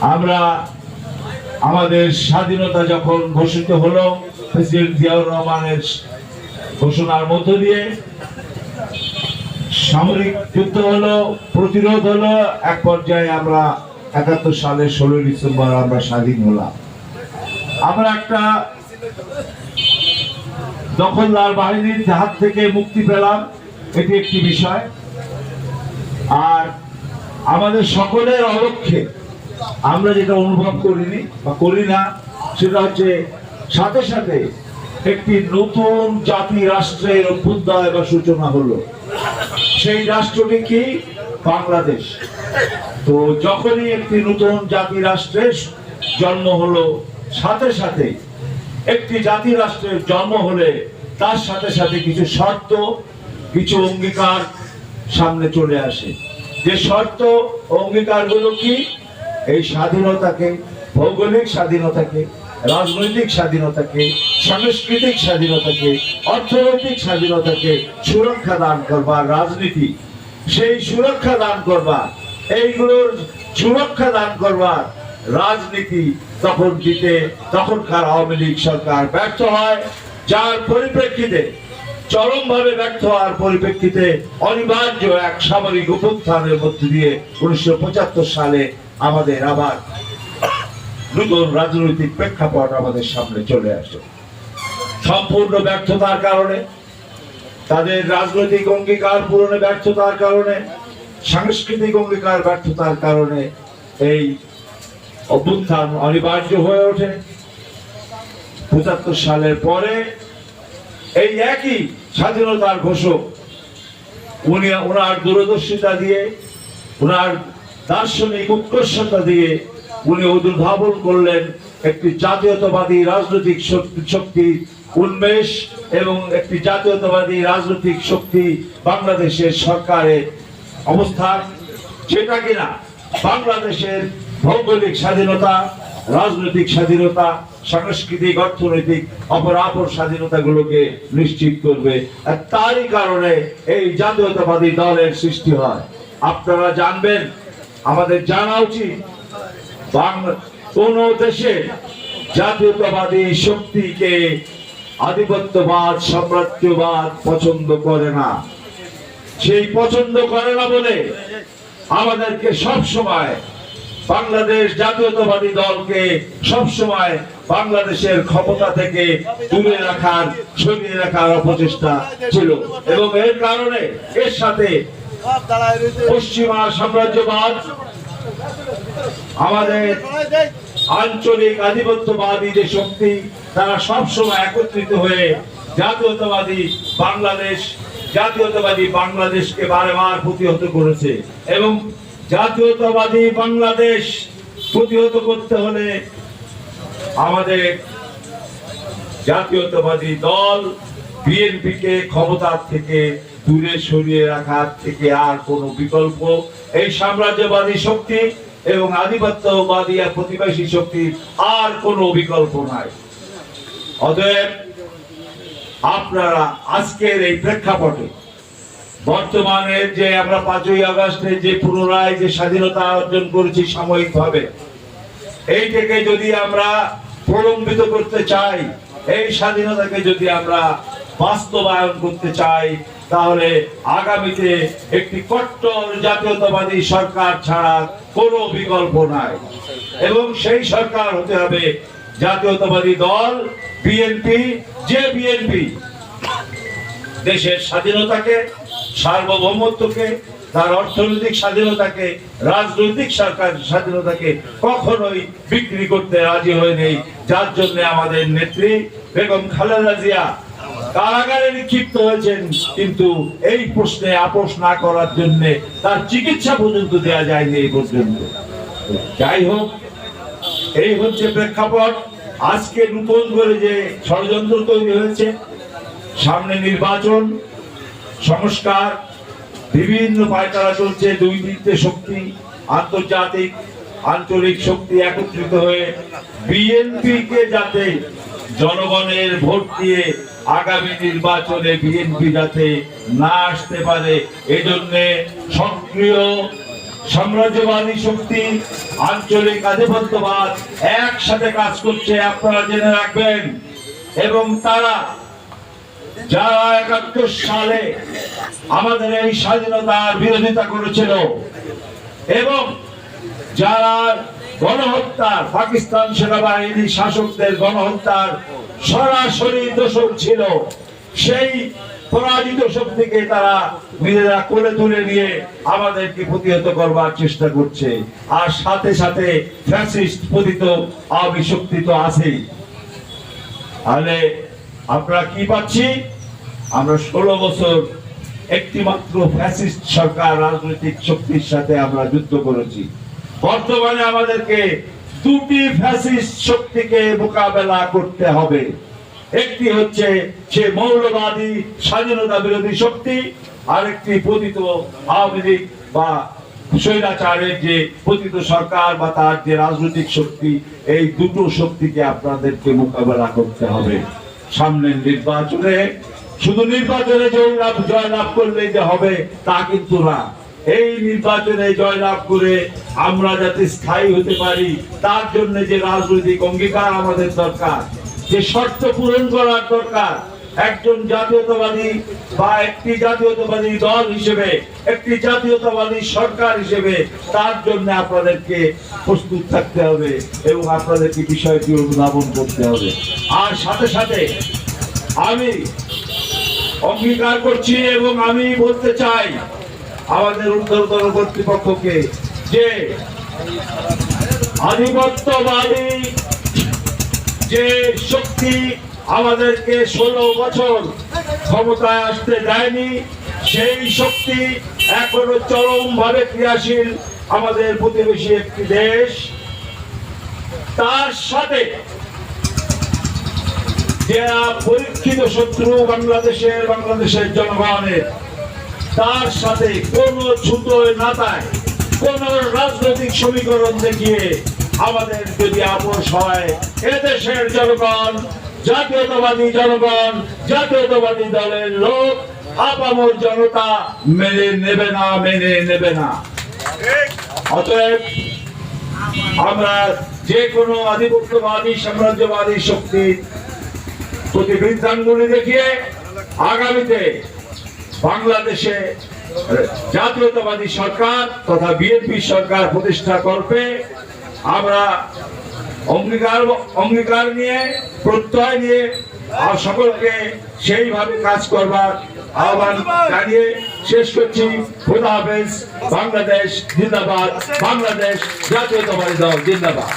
আমরা আমাদের স্বাধীনতা যখন ঘোষিত হলো, প্রেসিডেন্ট জিয়াউর রহমানের ঘোষণার মধ্য দিয়ে সামরিক যুদ্ধ হলো, প্রতিরোধ হলো, এক পর্যায়ে আমরা একাত্তর সালের ষোলোই ডিসেম্বর আমরা স্বাধীন হলাম। আমরা একটা দখলদার বাহিনীর হাত থেকে মুক্তি পেলাম, এটি একটি বিষয়। আর আমাদের সকলের অলক্ষ্যে আমরা যেটা অনুভব করিনি বা করি না, সেটা হচ্ছে সাথে সাথে একটি নতুন জাতি রাষ্ট্রের অভ্যুদয় বা সূচনা হলো। সেই রাষ্ট্রটি কি? বাংলাদেশ। তো যখনই একটি নতুন জাতি রাষ্ট্রের জন্ম হলো, সাথে সাথে একটি জাতি রাষ্ট্রের জন্ম হলে তার সাথে সাথে কিছু শর্ত, কিছু অঙ্গীকার সামনে চলে আসে। যে শর্ত ও অঙ্গীকারগুলো কি? এই স্বাধীনতাকে, ভৌগোলিক স্বাধীনতাকে, রাজনৈতিক স্বাধীনতাকে, সাংস্কৃতিক স্বাধীনতাকে, অর্থনৈতিক স্বাধীনতাকে সুরক্ষা দান করবার রাজনীতি। সেই সুরক্ষা দান করবার, এইগুলোর সুরক্ষা দান করবার রাজনীতি তখন দিতে, তখনকার আওয়ামী লীগ সরকার ব্যর্থ হয়, যার পরিপ্রেক্ষিতে, চরমভাবে ব্যর্থ হওয়ার পরিপ্রেক্ষিতে অনিবার্য এক সামরিক অভ্যুত্থানের মধ্যে দিয়ে উনিশশো পঁচাত্তর সালে আমাদের আবার নতুন রাজনৈতিক প্রেক্ষাপট আমাদের সামনে চলে আসে। সম্পূর্ণ ব্যর্থতার কারণে, তাদের রাজনৈতিক অঙ্গীকার পূরণে ব্যর্থতার কারণে, সাংস্কৃতিক অঙ্গীকার ব্যর্থতার কারণে এই অভ্যুত্থান অনিবার্য হয়ে ওঠে। পঁচাত্তর সালের পরে এই একই স্বাধীনতার ঘোষক, উনি ওনার দূরদর্শিতা দিয়ে, ওনার দার্শনিক উৎকর্ষতা দিয়ে উনি উদ্ভাবন করলেন, একটি জাতীয়তাবাদী রাজনৈতিক শক্তি উন্মেষ এবং একটি জাতীয়তাবাদী রাজনৈতিক শক্তি বাংলাদেশের সরকারের অবস্থান। যেটা কিনা? বাংলাদেশের ভৌগোলিক স্বাধীনতা, রাজনৈতিক স্বাধীনতা, সাংস্কৃতিক, অর্থনৈতিক অপরাপর স্বাধীনতাগুলোকে নিশ্চিত করবে। আর তারই কারণে এই জাতীয়তাবাদী দলের সৃষ্টি হয়। আপনারা জানবেন আমাদের জানা উচিত কোন দেশে জাতীয়তাবাদী শক্তিকে আধিপত্যবাদ, সাম্রাজ্যবাদ পছন্দ করে না। সেই পছন্দ করে না বলে আমাদেরকে সব সময় বাংলাদেশ জাতীয়তাবাদী দলকে সব সময় বাংলাদেশের ক্ষমতা থেকে দূরে রাখার, সরিয়ে রাখার অপচেষ্টা ছিল। এবং এর কারণে এর সাথে পশ্চিমা সাম্রাজ্যবাদ, আমাদের আঞ্চলিক আধিপত্যবাদী যে শক্তি, তারা সব সময় একত্রিত হয়ে জাতীয়তাবাদী বাংলাদেশ, জাতীয়তাবাদী বাংলাদেশকে বারবার প্রতিহত করেছে এবং জাতীয়তাবাদী বাংলাদেশ প্রতিহত করতে হলে আমাদের জাতীয়তাবাদী দল, বিএনপিকে ক্ষমতার থেকে দূরে সরিয়ে রাখার থেকে আর কোনো বিকল্প। এই সাম্রাজ্যবাদী শক্তি এবং আধিপত্যবাদী আর প্রতিবেশী শক্তির আর কোনো বিকল্প নাই। অতএব আপনারা আজকের এই প্রেক্ষাপটে বর্তমানে যে আমরা পাঁচই আগস্টে যে পুনরায় যে স্বাধীনতা অর্জন করেছি সাময়িকভাবে এইটাকে যদি আমরা প্রলম্বিত করতে চাই, এই স্বাধীনতাকে যদি আমরা বাস্তবায়ন করতে চাই তাহলে আগামীতে একটি কট্টর জাতীয়তাবাদী সরকার ছাড়া কোনো বিকল্প নাই। এবং সেই সরকার হতে হবে জাতীয়তাবাদী দল, বিএনপি, যে বিএনপি দেশের স্বাধীনতাকে, সার্বভৌমত্বকে, তার অর্থনৈতিক স্বাধীনতাকে, রাজনৈতিক সরকার স্বাধীনতাকে কখনোই বিক্রি করতে রাজি হয়নি। যার জন্য আমাদের নেত্রী বেগম খালেদা জিয়া কারাগারে নিক্ষিপ্ত হয়েছেন, কিন্তু এই প্রশ্নে আপোষ না করার জন্য তার চিকিৎসা পর্যন্ত দেওয়া যায়নি এই পর্যন্ত। যাই হোক, এই হচ্ছে প্রেক্ষাপট। আজকে নতুন করে যে ষড়যন্ত্র তৈরি হয়েছে, সামনে নির্বাচন, সংস্কার, বিভিন্ন পায়তারা চলছে দুই তিনটে শক্তি, আন্তর্জাতিক, আঞ্চলিক শক্তি একত্রিত হয়ে বিএনপি কে যাতে জনগণের ভোট দিয়ে আগামী নির্বাচনে বিএনপি যাতে না আসতে পারে, এজন্য সক্রিয়, সাম্রাজ্যবাদী শক্তি, আঞ্চলিক আধিপত্যবাদ একসাথে কাজ করছে, আপনারা জেনে রাখবেন। এবং তারা যারা একাত্তর সালে আমাদের এই স্বাধীনতার বিরোধিতা করেছিল, এবং যারা গণহত্যার, পাকিস্তান সেনাবাহিনী শাসকদের গণহত্যার সরাসরি দোষক ছিল। সেই পরাজিত শক্তিকে তারা নিজেরা কোলে তুলে নিয়ে আমাদেরকে প্রতিহত করবার চেষ্টা করছে। আর সাথে সাথে ফ্যাসিস্ট পতিত আওয়ামী তো আছেই। তাহলে আমরা কি পাচ্ছি? আমরা ষোলো বছর একটি মাত্র ফ্যাসিস্ট সরকার, রাজনৈতিক শক্তির সাথে আমরা যুদ্ধ করেছি। বর্তমানে আমাদেরকে দুটি ফ্যাসিস্ট শক্তিকে মোকাবেলা করতে হবে। একটি হচ্ছে সে মৌলবাদী স্বাধীনতা বিরোধী শক্তি, আরেকটি পতিত আওয়ামী লীগ বা স্বৈরাচারের যে পতিত সরকার বা তার যে রাজনৈতিক শক্তি, এই দুটো শক্তিকে আপনাদেরকে মোকাবেলা করতে হবে। সামনের নির্বাচনে শুধু নির্বাচনে জয়লাভ জয়লাভ করলেই যে হবে, তা কিন্তু না। এই নির্বাচনে জয়লাভ করে আমরা যাতে স্থায়ী হতে পারি, তার জন্য যে রাজনৈতিক অঙ্গীকার আমাদের দরকার, যে শর্ত পূরণ করার দরকার, একজন জাতীয়তাবাদী বা একটি জাতীয়তাবাদী দল হিসেবে, একটি জাতীয়তাবাদী সরকার হিসেবে, তার জন্য আপনাদেরকে প্রস্তুত থাকতে হবে এবং আপনাদেরকে বিষয়টি অনুধাবন করতে হবে। আর সাথে সাথে আমি অঙ্গীকার করছি এবং আমি বলতে চাই আমাদের ঊর্ধ্বতন কর্তৃপক্ষকে যে আধিপত্যবাদী, যে শক্তি আমাদেরকে ষোলো বছর ক্ষমতায় আসতে দেয়নি, সেই শক্তি এখনও চরম ভাবে ক্রিয়াশীল আমাদের প্রতিবেশী একটি দেশ। তার সাথে যারা পরীক্ষিত শত্রু বাংলাদেশের বাংলাদেশের জনগণের তার সাথে কোন ছুতোয় নাতায় কোন রাজনৈতিক সমীকরণ দেখিয়ে আমাদের যদি আপোষ হয়, এদেশের জনগণ, জাতীয়তাবাদী জনগণ, জাতীয়তাবাদী দলের লোক আপামর জনতা মেনে নেবে না, মেনে নেবে না। অতএব আমরা যে কোনো আধিপত্যবাদী, সাম্রাজ্যবাদী শক্তির প্রতি বৃদ্ধাঙ্গুলি দেখিয়ে আগামীতে বাংলাদেশে জাতীয়তাবাদী সরকার তথা বিএনপি সরকার প্রতিষ্ঠা করবে আমরা অঙ্গীকার অঙ্গীকার নিয়ে, প্রত্যয় নিয়ে আর সকলকে সেইভাবে কাজ করবার আহ্বান জানিয়ে শেষ করছি। খুদা হাফেজ, বাংলাদেশ জিন্দাবাদ, বাংলাদেশ জাতীয়তাবাদী দল জিন্দাবাদ।